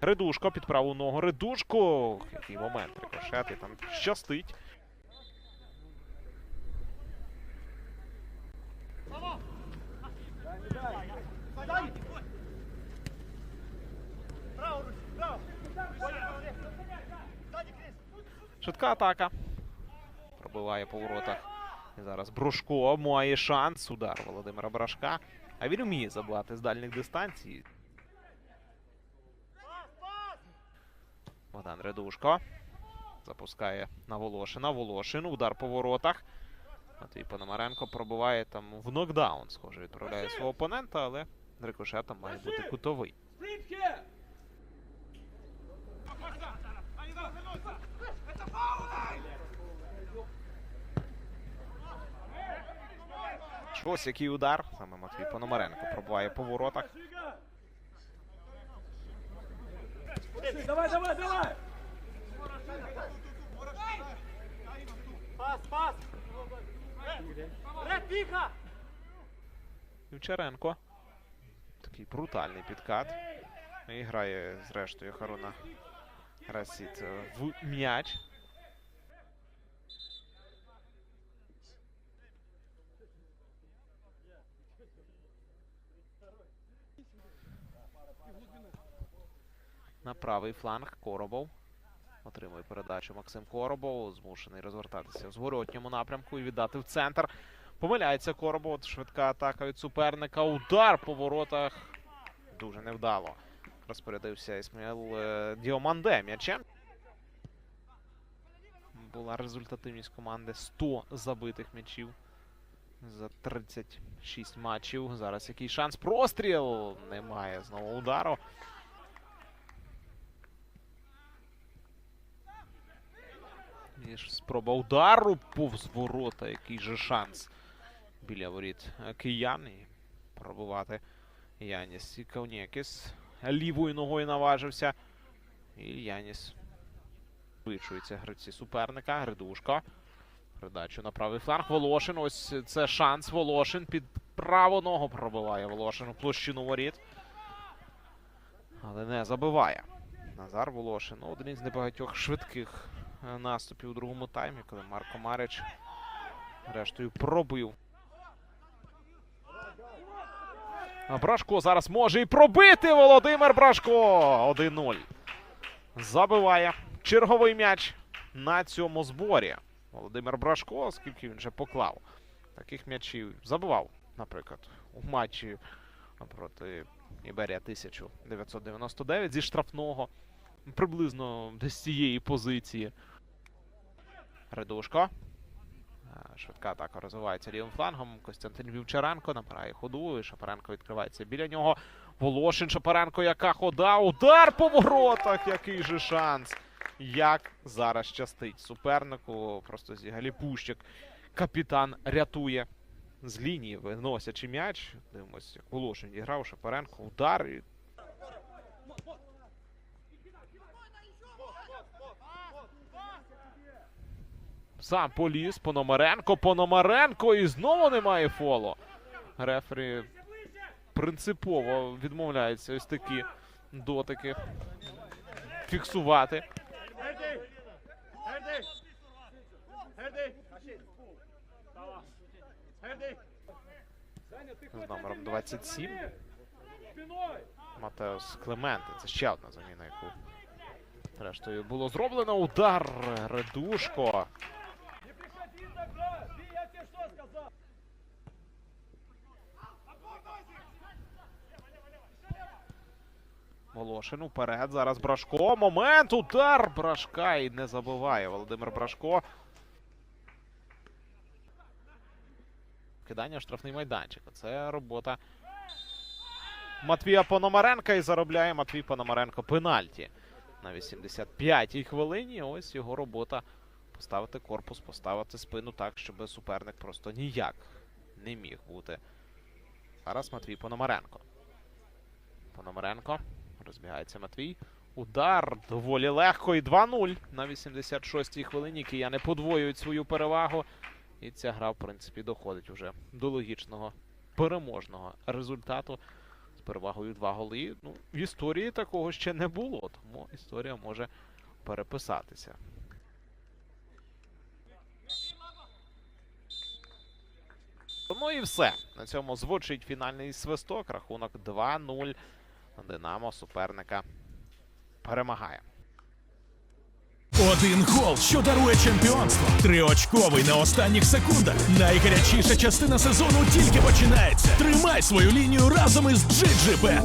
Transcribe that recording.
Ридушко під праву ногу. Ридушко. Який момент рикошет, і там щастить. Швидка атака. Пробиває по воротах. Зараз Брушко має шанс. Удар Володимира Брашка. А він вміє забивати з дальніх дистанцій. Богдан Редушко. Запускає на Волошина. Волошин. Удар по воротах. Матвій Пономаренко пробиває там в нокдаун. Схоже, відправляє свого опонента, але рикошетом має бути кутовий. Щось який удар. Саме Матвій Пономаренко пробиває по воротах. Давай, давай, давай! Пас, пас! Тихо! Вівчаренко. Такий брутальний підкат. І грає, зрештою, Харуна Расіт в м'яч. На правий фланг Коробов. Отримує передачу Максим Коробов. Змушений розвертатися в зворотньому напрямку і віддати в центр. Помиляється Коробов. Швидка атака від суперника. Удар по воротах. Дуже невдало. Розпорядився Ісмаїл е, Діоманде м'ячем. Була результативність команди 100 забитих м'ячів за 36 матчів. Зараз який шанс. Простріл! Немає знову удару. І спроба удару повз ворота. Який же шанс біля воріт киян. І пробувати Яніс Кавнєкіс. Лівою ногою наважився. І Яніс вичується гравці суперника. Гридушко. Передачу на правий фланг. Волошин. Ось це шанс. Волошин під праву ногу пробиває Волошин у площину воріт. Але не забиває. Назар Волошин. ну, Один із небагатьох швидких е, наступів у другому таймі, коли Марко Марич рештою пробив. Брашко зараз може і пробити Володимир Брашко. 1-0. Забиває черговий м'яч на цьому зборі. Володимир Брашко, оскільки він вже поклав таких м'ячів. Забивав, наприклад, у матчі проти Іберія 1999 зі штрафного. Приблизно десь цієї позиції. Редушко. Е, Швидка атака розвивається лівим флангом. Костянтин Вівчаренко набирає ходу. І Шапаренко відкривається біля нього. Волошин Шапаренко, яка хода. Удар по воротах. Який же шанс. Як зараз щастить супернику. Просто зі Галіпущик. Капітан рятує з лінії, виносячи м'яч. Дивимось, як Волошин діграв. Шапаренко. Удар. І Сам поліз Пономаренко, Пономаренко і знову немає фоло. Рефері принципово відмовляється ось такі дотики фіксувати. З номером 27 Спиною! Матеос Клементи. Це ще одна заміна, яку зрештою було зроблено. Удар Редушко. Волошин уперед. Зараз Брашко. Момент. Удар Брашка і не забиває Володимир Брашко. Кидання в штрафний майданчик. Це робота Матвія Пономаренка і заробляє Матвій Пономаренко пенальті на 85-й хвилині. Ось його робота поставити корпус, поставити спину так, щоб суперник просто ніяк не міг бути. Зараз Матвій Пономаренко. Пономаренко. Розбігається Матвій. Удар доволі легко і 2-0 на 86-й хвилині. Кияни подвоюють свою перевагу. І ця гра, в принципі, доходить уже до логічного переможного результату. з перевагою два голи. Ну, в історії такого ще не було, тому історія може переписатися. Ну і все. На цьому звучить фінальний свисток. Рахунок 2-0. Динамо суперника перемагає. Один гол, що дарує чемпіонство. Триочковий на останніх секундах. Найгарячіша частина сезону тільки починається. Тримай свою лінію разом із GGBet.